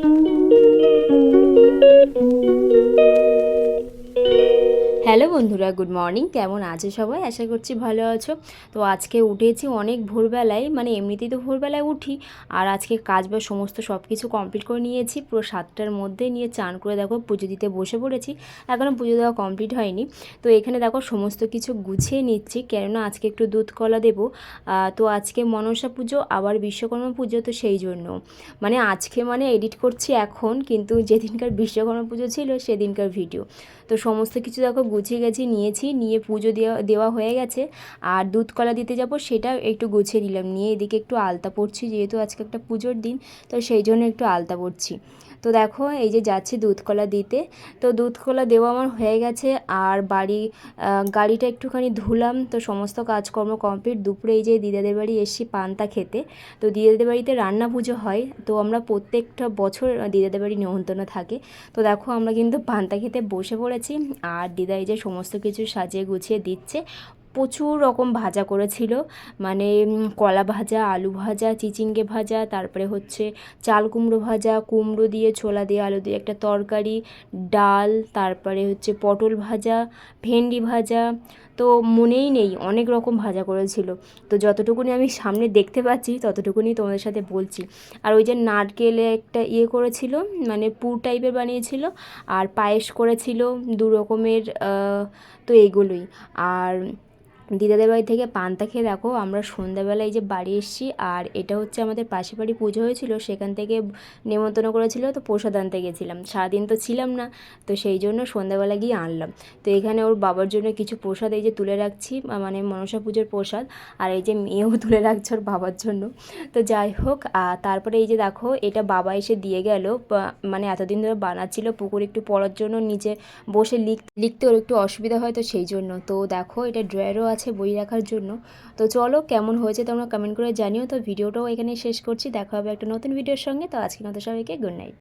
Thank you. Hello বন্ধুরা, good morning. কেমন আছে সবাই? আশা করছি ভালো আছো। তো আজকে উঠেছি অনেক ভোরবেলায় মানে এমনিতেই তো ভোরবেলায় উঠি, আর আজকে কাজ বা সমস্ত সব কিছু কমপ্লিট করে নিয়েছি, পুরো সাতটার মধ্যে নিয়ে চান করে দেখো পুজো দিতে বসে পড়েছি এখনও পুজো দেওয়া কমপ্লিট হয়নি। তো এখানে দেখো সমস্ত কিছু গুছিয়ে নিচ্ছি, কেননা আজকে একটু দুধ কলা দেবো তো আজকে মনসা পুজো, আবার বিশ্বকর্মা পুজো, তো সেই জন্য। মানে আজকে মানে এডিট করছি এখন, কিন্তু যেদিনকার বিশ্বকর্মা পুজো ছিল, সেদিনকার ভিডিও তো সমস্ত কিছু দেখো গুছিয়ে গেছি, নিয়েছি, নিয়ে পুজো দেওয়া দেওয়া হয়ে গেছে। আর দুধ কলা দিতে যাব সেটা একটু গুছিয়ে নিলাম। নিয়ে এদিকে একটু আলতা পড়ছি যেহেতু আজকে একটা পুজোর দিন, তো সেই জন্য একটু আলতা পড়ছি তো দেখো, এই যে যাচ্ছি দুধ কলা দিতে। তো দুধ কলা দেওয়া আমার হয়ে গেছে, আর বাড়ি গাড়িটা একটুখানি ধুলাম। তো সমস্ত কাজকর্ম কমপ্লিট। দুপুরে এই যে দিদাদের বাড়ি এসছি পান্তা খেতে। তো দিদাদের বাড়িতে রান্না পুজো হয়। তো আমরা প্রত্যেকটা বছর দিদাদের বাড়ি নেমন্তন্ন থাকে। তো দেখো, আমরা কিন্তু পান্তা খেতে বসে পড়েছি। আর দিদা এই যে সমস্ত কিছু সাজিয়ে গুছিয়ে দিচ্ছে। প্রচুর রকম ভাজা করেছিল। মানে কলা ভাজা, আলু ভাজা, চিচিঙ্গে ভাজা, তারপরে হচ্ছে চাল কুমড়ো ভাজা, কুমড়ো দিয়ে, ছোলা দিয়ে, আলু দিয়ে একটা তরকারি, ডাল, তারপরে হচ্ছে পটল ভাজা, ভেন্ডি ভাজা। তো মনেই নেই, অনেক রকম ভাজা করেছিল। তো যতটুকুনি আমি সামনে দেখতে পাচ্ছি, ততটুকুনি তোমাদের সাথে বলছি। আর ওই যে নারকেলে একটা ইয়ে করেছিল মানে পুর টাইপের বানিয়েছিল, আর পায়েস করেছিল, দু রকমের তো এগুলোই আর দিদাদের বাড়ি থেকে পান্তা খেয়ে দেখো, আমরা সন্ধ্যাবেলায় যে বাড়ি এসেছি, আর এটা হচ্ছে আমাদের পাশে বাড়ি পুজো হয়েছিল, সেখান থেকে নেমন্তন্ন করেছিল, তো প্রসাদ আনতে গেছিলাম। সারাদিন তো ছিলাম না, তো সেই জন্য সন্ধ্যাবেলা গিয়ে আনলাম। তো এখানে ওর বাবার জন্য কিছু প্রসাদ এই যে তুলে রাখছি মানে মনসা পুজোর প্রসাদ, আর এই যে মেয়েও তুলে রাখছে ওর বাবার জন্য। তো যাই হোক তারপরে এই যে দেখো, এটা বাবা এসে দিয়ে গেল মানে এতদিন ধরে বানাচ্ছিল, পুকুর একটু পড়ার জন্য নিচে বসে লিখ, লিখতে ওর একটু অসুবিধা হয় তো সেই জন্য। তো দেখো, এটা ড্রয়ারও আছে বই রাখার জন্য। তো চলো কেমন হয়েছে তোমরা কমেন্ট করে জানিও। তো ভিডিওটাও এখানে শেষ করছি। দেখা হবে একটা নতুন ভিডিওর সঙ্গে। তো আজকে মতো সবাইকে গুড নাইট